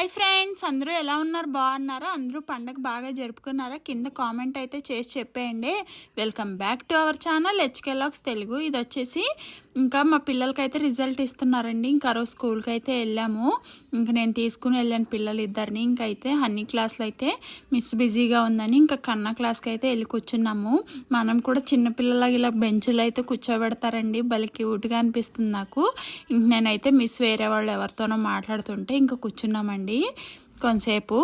Hi friends అందరూ ఎలా ఉన్నారు? బాగున్నారా? అందరూ పండగ బాగా జరుపుకున్నారా? కింద కామెంట్ అయితే చేసి చెప్పేయండి. Welcome back to our channel హెచ్కెలాక్స్ Telugu. ఇది వచ్చేసి ఇంకా మా పిల్లలకైతే రిజల్ట్ ఇస్తున్నారండి. ఇంకా రోజు స్కూల్కి అయితే వెళ్ళాము. ఇంకా నేను తీసుకుని వెళ్ళాను పిల్లలు ఇద్దరిని ఇంకైతే అన్ని క్లాసులు అయితే మిస్ బిజీగా ఉందని ఇంకా కన్న క్లాస్కి అయితే వెళ్ళి కూర్చున్నాము. మనం కూడా చిన్నపిల్లలకి ఇలా బెంచులు అయితే కూర్చోబెడతారండి. భలే క్యూట్గా అనిపిస్తుంది నాకు. ఇంక నేనైతే మిస్ వేరే వాళ్ళు ఎవరితోనో మాట్లాడుతుంటే ఇంకా కూర్చున్నామండి. కొంతసేపు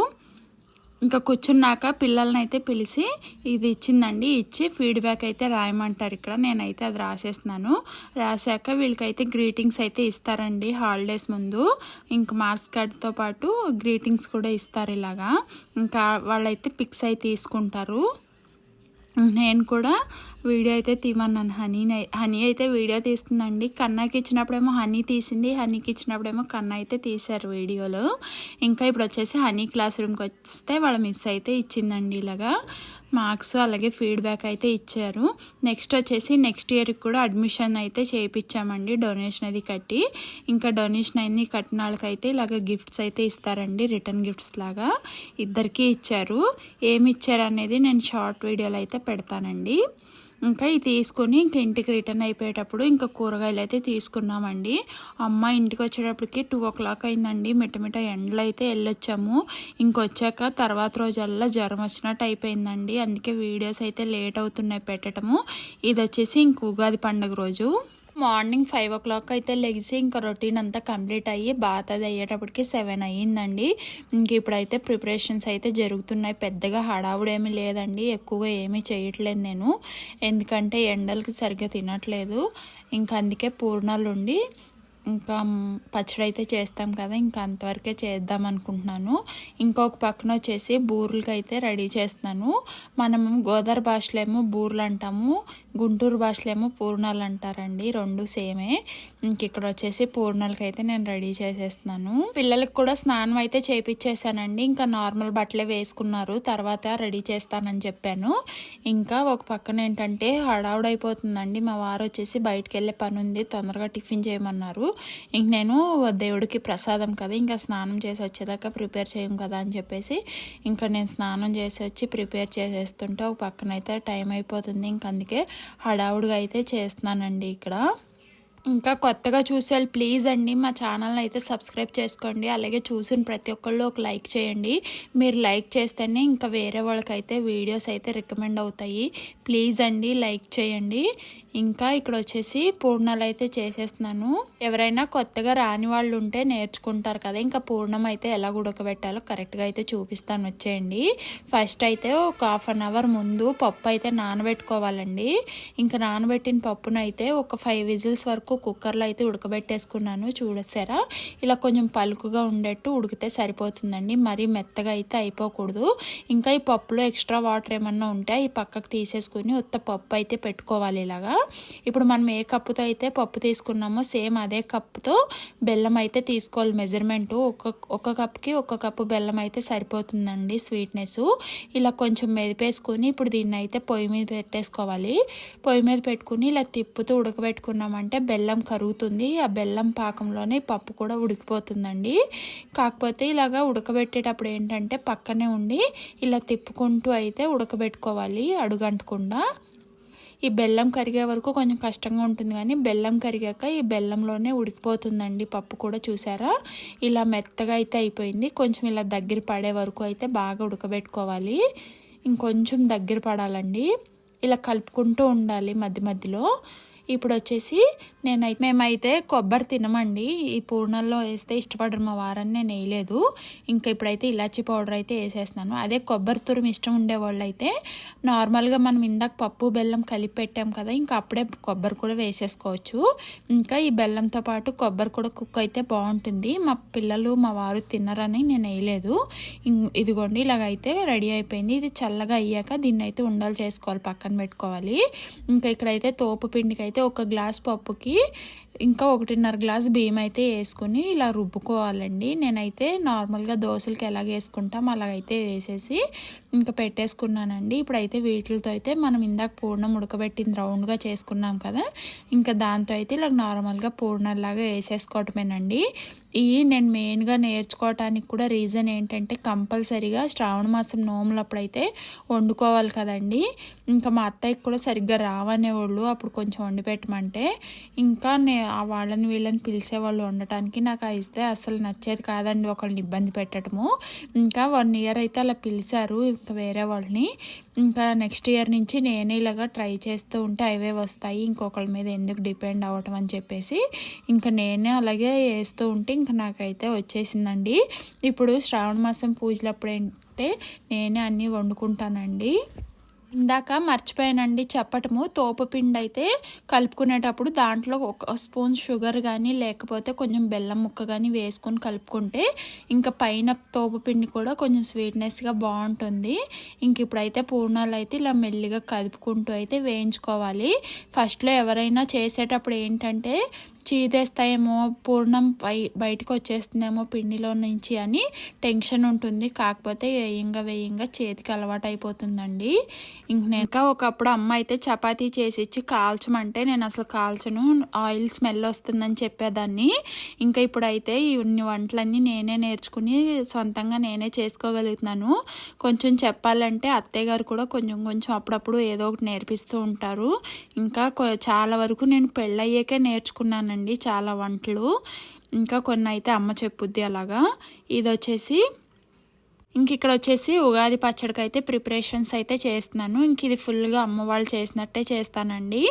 ఇంకా కూర్చున్నాక పిల్లల్ని అయితే పిలిచి ఇది ఇచ్చిందండి ఇచ్చి ఫీడ్బ్యాక్ అయితే రాయమంటారు ఇక్కడ. నేనైతే అది రాసేస్తున్నాను. రాశాక వీళ్ళకైతే గ్రీటింగ్స్ అయితే ఇస్తారండి హాలిడేస్ ముందు. ఇంకా మార్క్స్ కార్డ్తో పాటు గ్రీటింగ్స్ కూడా ఇస్తారు ఇలాగా. ఇంకా వాళ్ళైతే పిక్స్ అయితే తీసుకుంటారు. నేను కూడా వీడియో అయితే తీమన్నాను. హనీ హనీ అయితే వీడియో తీస్తుందండి. కన్నాకి ఇచ్చినప్పుడేమో హనీ తీసింది. హనీకి ఇచ్చినప్పుడేమో కన్నా అయితే తీశారు వీడియోలో. ఇంకా ఇప్పుడు వచ్చేసి హనీ క్లాస్ రూమ్కి వస్తే వాళ్ళ మిస్ అయితే ఇచ్చిందండి ఇలాగా. మార్క్స్ అలాగే ఫీడ్బ్యాక్ అయితే ఇచ్చారు. నెక్స్ట్ వచ్చేసి నెక్స్ట్ ఇయర్కి కూడా అడ్మిషన్ అయితే చేయించామండి డొనేషన్ అది కట్టి. ఇంకా డొనేషన్ అయింది. కట్టిన వాళ్ళకైతే ఇలాగ గిఫ్ట్స్ అయితే ఇస్తారండి. రిటర్న్ గిఫ్ట్స్ లాగా ఇద్దరికీ ఇచ్చారు. ఏమి ఇచ్చారు అనేది నేను షార్ట్ వీడియోలో అయితే పెడతానండి. ఇంకా ఇది తీసుకొని ఇంకా ఇంటికి రిటర్న్ అయిపోయేటప్పుడు ఇంకా కూరగాయలు అయితే తీసుకున్నామండి. అమ్మ ఇంటికి వచ్చేటప్పటికి టూ ఓ క్లాక్ అయిందండి. మిట్టమిట్ట ఎండలు అయితే వెళ్ళొచ్చాము. ఇంకొచ్చాక తర్వాత రోజల్లా జ్వరం వచ్చినట్టు అయిపోయిందండి. అందుకే వీడియోస్ అయితే లేట్ అవుతున్నాయి పెట్టడము ఇది వచ్చేసి ఇంక ఉగాది పండుగ రోజు. మార్నింగ్ ఫైవ్ ఓ క్లాక్ అయితే లెగిసి ఇంకా రొటీన్ అంతా కంప్లీట్ అయ్యి బాత్ అది అయ్యేటప్పటికి సెవెన్ అయ్యిందండి. ఇంక ఇప్పుడైతే ప్రిపరేషన్స్ అయితే జరుగుతున్నాయి. పెద్దగా హడావుడేమీ లేదండి. ఎక్కువగా ఏమీ చేయట్లేదు నేను. ఎందుకంటే ఎండలకి సరిగ్గా తినట్లేదు. ఇంకా అందుకే పూర్ణాలు ఉండి ఇంకా పచ్చడి అయితే చేస్తాం కదా ఇంకా అంతవరకే చేద్దాం అనుకుంటున్నాను. ఇంకొక పక్కన వచ్చేసి బూరెలకి అయితే రెడీ చేస్తున్నాను. మనం గోదావరి భాషలో ఏమో బూరెలు అంటాము గుంటూరు భాషలో ఏమో పూర్ణాలు అంటారండి రెండు సేమే. ఇంక ఇక్కడ వచ్చేసి పూర్ణాలకి అయితే నేను రెడీ చేసేస్తున్నాను. పిల్లలకి కూడా స్నానం అయితే చేపించేసానండి ఇంకా నార్మల్ బట్టలే వేసుకున్నారు తర్వాత రెడీ చేస్తానని చెప్పాను. ఇంకా ఒక పక్కన ఏంటంటే హడావుడైపోతుందండి. మా వారు వచ్చేసి బయటకు వెళ్ళే పని ఉంది తొందరగా టిఫిన్ చేయమన్నారు. ఇంక నేను దేవుడికి ప్రసాదం కదా ఇంకా స్నానం చేసి వచ్చేదాకా ప్రిపేర్ చేయం కదా అని చెప్పేసి ఇంకా నేను స్నానం చేసి వచ్చి ప్రిపేర్ చేసేస్తుంటే ఒక పక్కన అయితే టైం అయిపోతుంది. ఇంక అందుకే హడావుడిగా అయితే చేస్తున్నానండి ఇక్కడ. ఇంకా కొత్తగా చూసేయాలి ప్లీజ్ అండి మా ఛానల్ని అయితే సబ్స్క్రైబ్ చేసుకోండి. అలాగే చూసిన ప్రతి ఒక్కళ్ళు ఒక లైక్ చేయండి. మీరు లైక్ చేస్తేనే ఇంకా వేరే వాళ్ళకైతే వీడియోస్ అయితే రికమెండ్ అవుతాయి. ప్లీజ్ అండి లైక్ చేయండి. ఇంకా ఇక్కడ వచ్చేసి పూర్ణాలు అయితే చేసేస్తున్నాను. ఎవరైనా కొత్తగా రాని వాళ్ళు ఉంటే నేర్చుకుంటారు కదా ఇంకా పూర్ణం అయితే ఎలా ఉడకబెట్టాలో కరెక్ట్గా అయితే చూపిస్తాను. వచ్చేయండి. ఫస్ట్ అయితే ఒక హాఫ్ అన్ అవర్ ముందు పప్పు అయితే నానబెట్టుకోవాలండి. ఇంకా నానబెట్టిన పప్పునైతే ఒక ఫైవ్ విజిల్స్ వరకు కుక్కర్లో అయితే ఉడకబెట్టేసుకున్నాను. చూడసారా ఇలా కొంచెం పలుకుగా ఉండేట్టు ఉడికితే సరిపోతుందండి. మరీ మెత్తగా అయితే అయిపోకూడదు. ఇంకా ఈ పప్పులో ఎక్స్ట్రా వాటర్ ఏమన్నా ఉంటే ఈ పక్కకు తీసేసుకుని ఉత్త పప్పు అయితే పెట్టుకోవాలి ఇలాగా. ఇప్పుడు మనం ఏ కప్పుతో అయితే పప్పు తీసుకున్నామో సేమ్ అదే కప్పుతో బెల్లం అయితే తీసుకోవాలి. మెజర్మెంట్ ఒక ఒక కప్కి ఒక కప్పు బెల్లం అయితే సరిపోతుందండి స్వీట్నెస్ ఇలా కొంచెం మెదిపేసుకొని ఇప్పుడు దీన్ని అయితే పొయ్యి మీద పెట్టేసుకోవాలి. పొయ్యి మీద పెట్టుకుని ఇలా తిప్పుతూ ఉడకబెట్టుకున్నామంటే బెల్లం బెల్లం కరుగుతుంది. ఆ బెల్లం పాకంలోనే పప్పు కూడా ఉడికిపోతుందండి. కాకపోతే ఇలాగా ఉడకబెట్టేటప్పుడు ఏంటంటే పక్కనే ఉండి ఇలా తిప్పుకుంటూ అయితే ఉడకబెట్టుకోవాలి అడుగంటకుండా. ఈ బెల్లం కరిగే వరకు కొంచెం కష్టంగా ఉంటుంది కానీ బెల్లం కరిగాక ఈ బెల్లంలోనే ఉడికిపోతుందండి పప్పు కూడా చూసారా? ఇలా మెత్తగా అయితే అయిపోయింది. కొంచెం ఇలా దగ్గర పడే వరకు అయితే బాగా ఉడకబెట్టుకోవాలి. ఇంకొంచెం దగ్గర పడాలండి. ఇలా కలుపుకుంటూ ఉండాలి మధ్య మధ్యలో. ఇప్పుడు వచ్చేసి నేనైతే మేమైతే కొబ్బరి తినమండి. ఈ పూర్ణల్లో వేస్తే ఇష్టపడరు మా వారని నేను వేయలేదు. ఇంకా ఇప్పుడైతే ఇలాచీ పౌడర్ అయితే వేసేస్తున్నాను. అదే కొబ్బరి తురుము ఇష్టం ఉండేవాళ్ళు అయితే నార్మల్గా మనం ఇందాక పప్పు బెల్లం కలిపి పెట్టాం కదా ఇంకా అప్పుడే కొబ్బరి కూడా వేసేసుకోవచ్చు. ఇంకా ఈ బెల్లంతో పాటు కొబ్బరి కూడా కుక్ అయితే బాగుంటుంది. మా పిల్లలు మా వారు తిన్నరని నేను వేయలేదు. ఇదిగోండి ఇలాగైతే రెడీ అయిపోయింది. ఇది చల్లగా అయ్యాక దీన్ని అయితే ఉండాలి చేసుకోవాలి పక్కన పెట్టుకోవాలి. ఇంకా ఇక్కడైతే తోపు పిండికి అయితే అయితే ఒక గ్లాస్ పప్పుకి ఇంకా ఒకటిన్నర గ్లాస్ బియ్యం అయితే వేసుకుని ఇలా రుబ్బుకోవాలండి. నేనైతే నార్మల్గా దోశలకి ఎలాగ వేసుకుంటాం అలాగైతే వేసేసి ఇంకా పెట్టేసుకున్నానండి. ఇప్పుడైతే వీటితో అయితే మనం ఇందాక పూర్ణం ఉడకబెట్టింది రౌండ్గా చేసుకున్నాం కదా ఇంకా దాంతో అయితే ఇలా నార్మల్గా పూర్ణంలాగా వేసేసుకోవటమేనండి. ఈ నేను మెయిన్గా నేర్చుకోవటానికి కూడా రీజన్ ఏంటంటే కంపల్సరీగా శ్రావణ మాసం నోములప్పుడైతే వండుకోవాలి కదండి. ఇంకా మా అత్తయ్యకి కూడా సరిగ్గా రావనేవాళ్ళు అప్పుడు కొంచెం వండి పెట్టమంటే ఇంకా నే ఆ వాళ్ళని వీళ్ళని పిలిచేవాళ్ళు వండటానికి నాకు ఇస్తే అసలు నచ్చేది కాదండి ఒకళ్ళని ఇబ్బంది పెట్టడము. ఇంకా వన్ ఇయర్ అయితే అలా పిలిచారు ఇంకా వేరే వాళ్ళని. ఇంకా నెక్స్ట్ ఇయర్ నుంచి నేనే ఇలాగా ట్రై చేస్తూ ఉంటే అవే వస్తాయి ఇంకొకళ్ళ మీద ఎందుకు డిపెండ్ అవ్వటం అని చెప్పేసి ఇంకా నేనే అలాగే వేస్తూ ఉంటే ఇంకా నాకైతే వచ్చేసిందండి. ఇప్పుడు శ్రావణ మాసం పూజలప్పుడు ఏంటంటే నేనే అన్నీ వండుకుంటానండి. ఇందాక మర్చిపోయానండి చెప్పటము. తోపు పిండి అయితే కలుపుకునేటప్పుడు దాంట్లో ఒక స్పూన్ షుగర్ కానీ లేకపోతే కొంచెం బెల్లం ముక్క కానీ వేసుకొని కలుపుకుంటే ఇంకా పైన తోపు పిండి కూడా కొంచెం స్వీట్నెస్గా బాగుంటుంది. ఇంక ఇప్పుడైతే పూర్ణాలు అయితే ఇలా మెల్లిగా కలుపుకుంటూ అయితే వేయించుకోవాలి. ఫస్ట్లో ఎవరైనా చేసేటప్పుడు ఏంటంటే చీదేస్తాయేమో పూర్ణం బై బయటకు వచ్చేస్తుందేమో పిండిలో నుంచి అని టెన్షన్ ఉంటుంది. కాకపోతే వేయంగా వేయంగా చేతికి అలవాటు అయిపోతుందండి. ఇంక నేను ఇంకా ఒకప్పుడు అమ్మ అయితే చపాతీ చేసి ఇచ్చి కాల్చమంటే నేను అసలు కాల్చను. ఆయిల్ స్మెల్ వస్తుందని చెప్పేదాన్ని. ఇంకా ఇప్పుడైతే ఇన్ని వంటలన్నీ నేనే నేర్చుకుని సొంతంగా నేనే చేసుకోగలుగుతున్నాను. కొంచెం చెప్పాలంటే అత్తయ్య గారు కూడా కొంచెం కొంచెం అప్పుడప్పుడు ఏదో ఒకటి నేర్పిస్తూ ఉంటారు. ఇంకా చాలా వరకు నేను పెళ్ళయ్యాకే నేర్చుకున్నానండి చాలా వంటలు. ఇంకా కొన్ని అయితే అమ్మ చెప్పుద్ది అలాగా. ఇది వచ్చేసి ఇంక ఇక్కడ వచ్చేసి ఉగాది పచ్చడికి అయితే ప్రిపరేషన్స్ అయితే చేస్తున్నాను. ఇంక ఇది ఫుల్గా అమ్మ వాళ్ళు చేసినట్టే చేస్తానండి.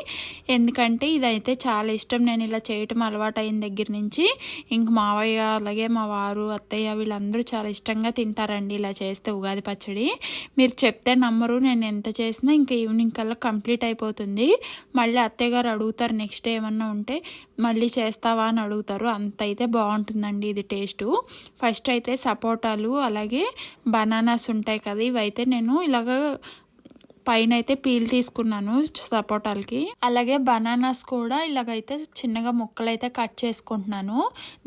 ఎందుకంటే ఇదైతే చాలా ఇష్టం. నేను ఇలా చేయటం అలవాటు అయిన దగ్గర నుంచి ఇంక మావయ్య అలాగే మా వారు అత్తయ్య వీళ్ళందరూ చాలా ఇష్టంగా తింటారండి ఇలా చేస్తే ఉగాది పచ్చడి. మీరు చెప్తే నమ్మరు. నేను ఎంత చేసినా ఇంకా ఈవినింగ్ కల్లా కంప్లీట్ అయిపోతుంది. మళ్ళీ అత్తయ్య గారు అడుగుతారు నెక్స్ట్ ఏమన్నా ఉంటే మళ్ళీ చేస్తావా అని అడుగుతారు. అంత అయితే బాగుంటుందండి ఇది టేస్టు. ఫస్ట్ అయితే సపోటాలు అలాగే బనానాస్ ఉంటాయి కదా ఇవైతే నేను ఇలాగ పైన అయితే పీల్ తీసుకున్నాను సపోటాలకి. అలాగే బనానాస్ కూడా ఇలాగైతే చిన్నగా ముక్కలు అయితే కట్ చేసుకుంటున్నాను.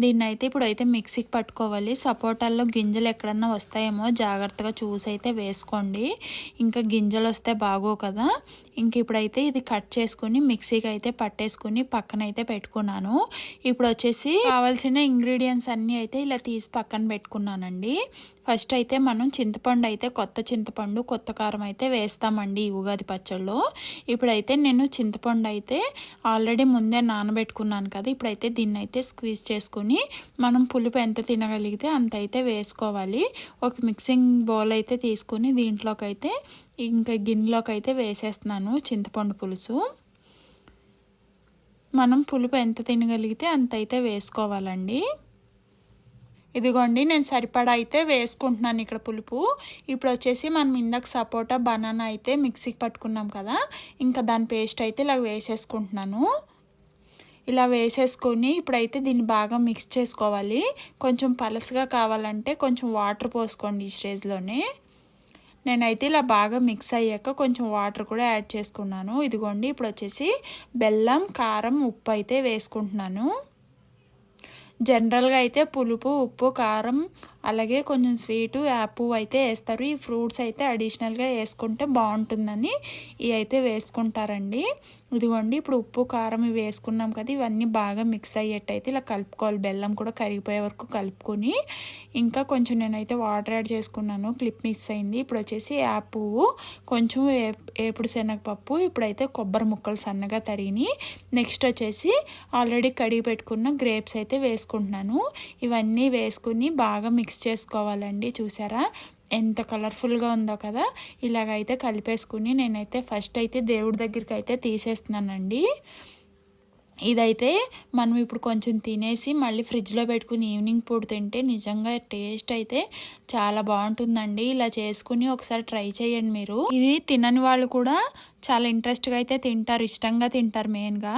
దీన్ని అయితే ఇప్పుడు అయితే మిక్సీకి పట్టుకోవాలి. సపోటాల్లో గింజలు ఎక్కడన్నా వస్తాయేమో జాగ్రత్తగా చూసి అయితే వేసుకోండి. ఇంకా గింజలు వస్తే బాగో కదా. ఇంక ఇప్పుడైతే ఇది కట్ చేసుకుని మిక్సీకి అయితే పట్టేసుకుని పక్కన అయితే పెట్టుకున్నాను. ఇప్పుడు వచ్చేసి కావాల్సిన ఇంగ్రీడియంట్స్ అన్నీ అయితే ఇలా తీసి పక్కన పెట్టుకున్నానండి. ఫస్ట్ అయితే మనం చింతపండు అయితే కొత్త చింతపండు కొత్త కారం అయితే వేస్తామండి. అండి ఉగాది పచ్చళ్ళు. ఇప్పుడైతే నేను చింతపండు అయితే ఆల్రెడీ ముందే నానబెట్టుకున్నాను కదా ఇప్పుడైతే దీన్ని అయితే స్క్వీజ్ చేసుకుని మనం పులుపు ఎంత తినగలిగితే అంత అయితే వేసుకోవాలి. ఒక మిక్సింగ్ బౌల్ అయితే తీసుకుని దీంట్లోకైతే ఇంకా గిన్నెలోకి అయితే వేసేస్తున్నాను చింతపండు పులుసు. మనం పులుపు ఎంత తినగలిగితే అంత అయితే వేసుకోవాలండి. ఇదిగోండి నేను సరిపడా అయితే వేసుకుంటున్నాను ఇక్కడ పులుపు. ఇప్పుడు వచ్చేసి మనం ఇందాక సపోటా బనానా అయితే మిక్సీకి పట్టుకున్నాం కదా ఇంకా దాని పేస్ట్ అయితే ఇలా వేసేసుకుంటున్నాను. ఇలా వేసేసుకొని ఇప్పుడైతే దీన్ని బాగా మిక్స్ చేసుకోవాలి. కొంచెం పలసగా కావాలంటే కొంచెం వాటర్ పోసుకోండి ఈ స్టేజ్లోనే. నేనైతే ఇలా బాగా మిక్స్ అయ్యాక కొంచెం వాటర్ కూడా యాడ్ చేసుకున్నాను. ఇదిగోండి ఇప్పుడు వచ్చేసి బెల్లం కారం ఉప్పు అయితే వేసుకుంటున్నాను. జనరల్గా అయితే పులుపు ఉప్పు కారం అలాగే కొంచెం స్వీటు యాప్ అయితే వేస్తారు. ఈ ఫ్రూట్స్ అయితే అడిషనల్గా వేసుకుంటే బాగుంటుందని ఇవి అయితే వేసుకుంటారండి. ఇదిగోండి ఇప్పుడు ఉప్పు కారం ఇవి వేసుకున్నాం కదా ఇవన్నీ బాగా మిక్స్ అయ్యేట్టయితే ఇలా కలుపుకోవాలి. బెల్లం కూడా కరిగిపోయే వరకు కలుపుకొని. ఇంకా కొంచెం నేనైతే వాటర్ యాడ్ చేసుకున్నాను. క్లిప్ మిక్స్ అయింది. ఇప్పుడు వచ్చేసి యాప్ పువ్వు కొంచెం ఏపుడు శనగపప్పు ఇప్పుడైతే కొబ్బరి ముక్కలు సన్నగా తరిగి నెక్స్ట్ వచ్చేసి ఆల్రెడీ కడిగి పెట్టుకున్న గ్రేప్స్ అయితే వేసుకుంటున్నాను. ఇవన్నీ వేసుకుని బాగా మిక్స్ మిక్స్ చేసుకోవాలండి చూసారా? ఎంత కలర్ఫుల్గా ఉందో కదా? ఇలాగైతే కలిపేసుకుని నేనైతే ఫస్ట్ అయితే దేవుడి దగ్గరికి అయితే తీసేస్తున్నానండి. ఇదైతే మనం ఇప్పుడు కొంచెం తినేసి మళ్ళీ ఫ్రిడ్జ్లో పెట్టుకుని ఈవినింగ్ పూట తింటే నిజంగా టేస్ట్ అయితే చాలా బాగుంటుందండి. ఇలా చేసుకుని ఒకసారి ట్రై చేయండి మీరు. ఇది తినని వాళ్ళు కూడా చాలా ఇంట్రెస్ట్గా అయితే తింటారు ఇష్టంగా తింటారు మెయిన్గా.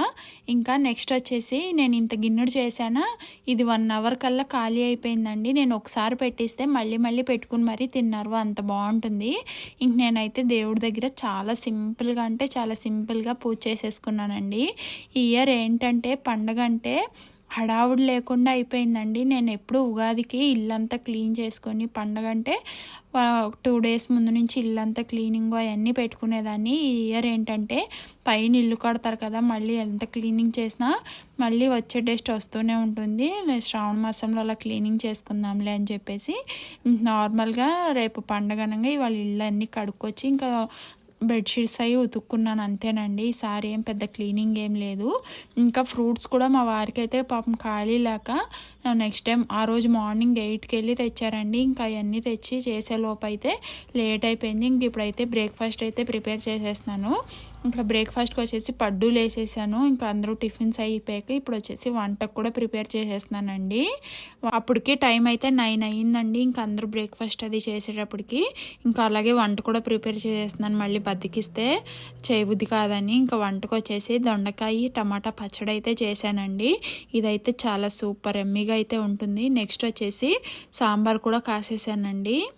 ఇంకా నెక్స్ట్ వచ్చేసి నేను ఇంత గిన్నెడు చేశానా ఇది వన్ అవర్ కల్లా ఖాళీ అయిపోయిందండి నేను ఒకసారి పెట్టిస్తే మళ్ళీ మళ్ళీ పెట్టుకుని మరీ తిన్నారు అంత బాగుంటుంది. ఇంక నేనైతే దేవుడి దగ్గర చాలా సింపుల్గా అంటే చాలా సింపుల్గా పూజ చేసేసుకున్నానండి. ఈ ఇయర్ ఏంటంటే పండగ అంటే హడావుడి లేకుండా అయిపోయిందండి. నేను ఎప్పుడు ఉగాదికి ఇల్లంతా క్లీన్ చేసుకొని పండగ అంటే టూ డేస్ ముందు నుంచి ఇల్లంతా క్లీనింగ్ అవన్నీ పెట్టుకునేదాన్ని. ఈ ఇయర్ ఏంటంటే పైన ఇల్లు కడతారు కదా మళ్ళీ ఎంత క్లీనింగ్ చేసినా మళ్ళీ వచ్చే డేస్ట్ వస్తూనే ఉంటుంది. శ్రావణ మాసంలో అలా క్లీనింగ్ చేసుకుందాంలే అని చెప్పేసి నార్మల్గా రేపు పండగ అనగా ఇవాళ ఇల్లు అన్నీ కడుక్కొచ్చి ఇంకా బెడ్షీట్స్ అవి ఉతుక్కున్నాను అంతేనండి. ఈసారి ఏం పెద్ద క్లీనింగ్ ఏం లేదు. ఇంకా ఫ్రూట్స్ కూడా మా వారికి అయితే పాపం ఖాళీ లేక నెక్స్ట్ టైం ఆ రోజు మార్నింగ్ ఎయిట్కి వెళ్ళి తెచ్చారండి. ఇంకా అవన్నీ తెచ్చి చేసేలోపు అయితే లేట్ అయిపోయింది. ఇంక ఇప్పుడైతే బ్రేక్ఫాస్ట్ అయితే ప్రిపేర్ చేసేస్తున్నాను. ఇక్కడ బ్రేక్ఫాస్ట్కి వచ్చేసి పడ్డూలు వేసేసాను. ఇంకా అందరూ టిఫిన్స్ అయిపోయాక ఇప్పుడు వచ్చేసి వంటకు కూడా ప్రిపేర్ చేసేస్తున్నానండి. అప్పటికి టైం అయితే నైన్ అయ్యిందండి. ఇంకా అందరూ బ్రేక్ఫాస్ట్ అది చేసేటప్పటికి ఇంకా అలాగే వంట కూడా ప్రిపేర్ చేసేస్తున్నాను. మళ్ళీ బతికిస్తే చేయబుద్ధి కాదని ఇంకా వంటకు వచ్చేసి దొండకాయ టమాటా పచ్చడి అయితే చేశానండి. ఇదైతే చాలా సూపర్ ఎమ్మిగా అయితే ఉంటుంది. నెక్స్ట్ వచ్చేసి సాంబార్ కూడా కాసేసానండి.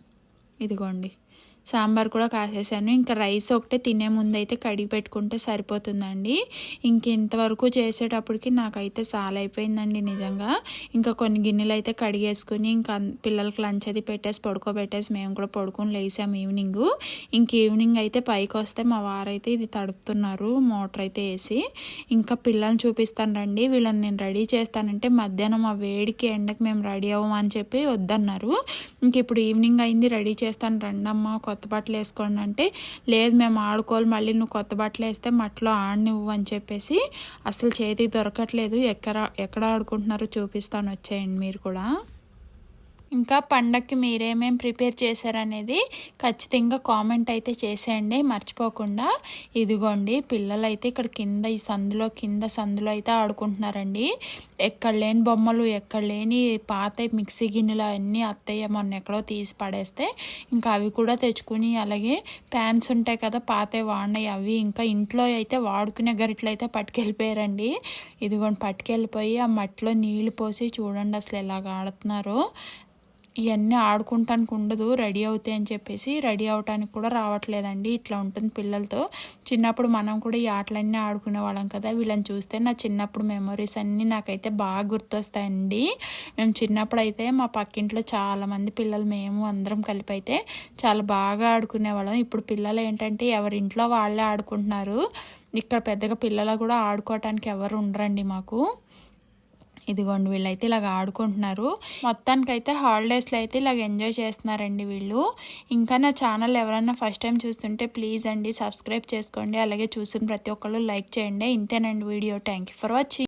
ఇదిగోండి. సాంబార్ కూడా కాసేసాను. ఇంకా రైస్ ఒకటే తినే ముందు అయితే కడిగి పెట్టుకుంటే సరిపోతుందండి. ఇంక ఇంతవరకు చేసేటప్పటికి నాకైతే చాలా అయిపోయిందండి నిజంగా. ఇంకా కొన్ని గిన్నెలు అయితే కడిగేసుకుని ఇంకా పిల్లలకి లంచ్ అది పెట్టేసి పడుకోబెట్టేసి మేము కూడా పడుకొని లేసాము ఈవినింగ్. ఇంక ఈవినింగ్ అయితే పైకి వస్తే మా వారైతే ఇది తడుపుతున్నారు మోటార్ అయితే వేసి. ఇంకా పిల్లల్ని చూపిస్తాను రండి వీళ్ళని నేను రెడీ చేస్తానంటే మధ్యాహ్నం ఆ వేడికి ఎండకి మేము రెడీ అవ్వమని చెప్పి వద్దన్నారు. ఇంక ఇప్పుడు ఈవినింగ్ అయింది రెడీ చేస్తాను రండమ్మ కొత్త బట్టలు వేసుకోండి అంటే లేదు మేము ఆడుకోవాలి మళ్ళీ నువ్వు కొత్త బట్టలు వేస్తే మట్లో ఆడనివ్వు అని చెప్పేసి అసలు చేతికి దొరకట్లేదు. ఎక్కడ ఎక్కడ ఆడుకుంటున్నారో చూపిస్తాను వచ్చేయండి మీరు కూడా. ఇంకా పండగకి మీరేమేం ప్రిపేర్ చేశారనేది ఖచ్చితంగా కామెంట్ అయితే చేసేయండి మర్చిపోకుండా. ఇదిగోండి పిల్లలు అయితే ఇక్కడ కింద ఈ సందులో కింద సందులో అయితే ఆడుకుంటున్నారండి. ఎక్కడ లేని బొమ్మలు ఎక్కడ లేని పాత మిక్సీ గిన్నెలు అన్నీ అత్తయ్య మొన్న ఎక్కడో తీసి పడేస్తే ఇంకా అవి కూడా తెచ్చుకుని అలాగే ప్యాన్స్ ఉంటాయి కదా పాత వాడినాయి అవి ఇంకా ఇంట్లో అయితే వాడుకునే గరిట్లు అయితే పట్టుకెళ్ళిపోయారండి. ఇదిగోండి పట్టుకెళ్ళిపోయి ఆ మట్టిలో నీళ్ళు పోసి చూడండి అసలు ఎలాగ ఆడుతున్నారు. ఇవన్నీ ఆడుకుంటానికి ఉండదు రెడీ అవుతాయి అని చెప్పేసి రెడీ అవటానికి కూడా రావట్లేదండి. ఇట్లా ఉంటుంది పిల్లలతో. చిన్నప్పుడు మనం కూడా ఈ ఆటలన్నీ ఆడుకునే వాళ్ళం కదా. వీళ్ళని చూస్తే నా చిన్నప్పుడు మెమొరీస్ అన్నీ నాకైతే బాగా గుర్తొస్తాయండి. మేము చిన్నప్పుడు అయితే మా పక్కింట్లో చాలామంది పిల్లలు మేము అందరం కలిపి అయితే చాలా బాగా ఆడుకునే వాళ్ళం. ఇప్పుడు పిల్లలు ఏంటంటే ఎవరింట్లో వాళ్ళే ఆడుకుంటున్నారు. ఇక్కడ పెద్దగా పిల్లలు కూడా ఆడుకోవటానికి ఎవరు ఉండరండి మాకు. ఇదిగోండి వీళ్ళైతే ఇలాగ ఆడుకుంటున్నారు. మొత్తానికైతే హాలిడేస్లో అయితే ఇలాగ ఎంజాయ్ చేస్తున్నారండి వీళ్ళు. ఇంకా నా ఛానల్ ఎవరైనా ఫస్ట్ టైం చూస్తుంటే ప్లీజ్ అండి సబ్స్క్రైబ్ చేసుకోండి. అలాగే చూసిన ప్రతి ఒక్కళ్ళు లైక్ చేయండి. ఇంతేనండి వీడియో. Thank for watching.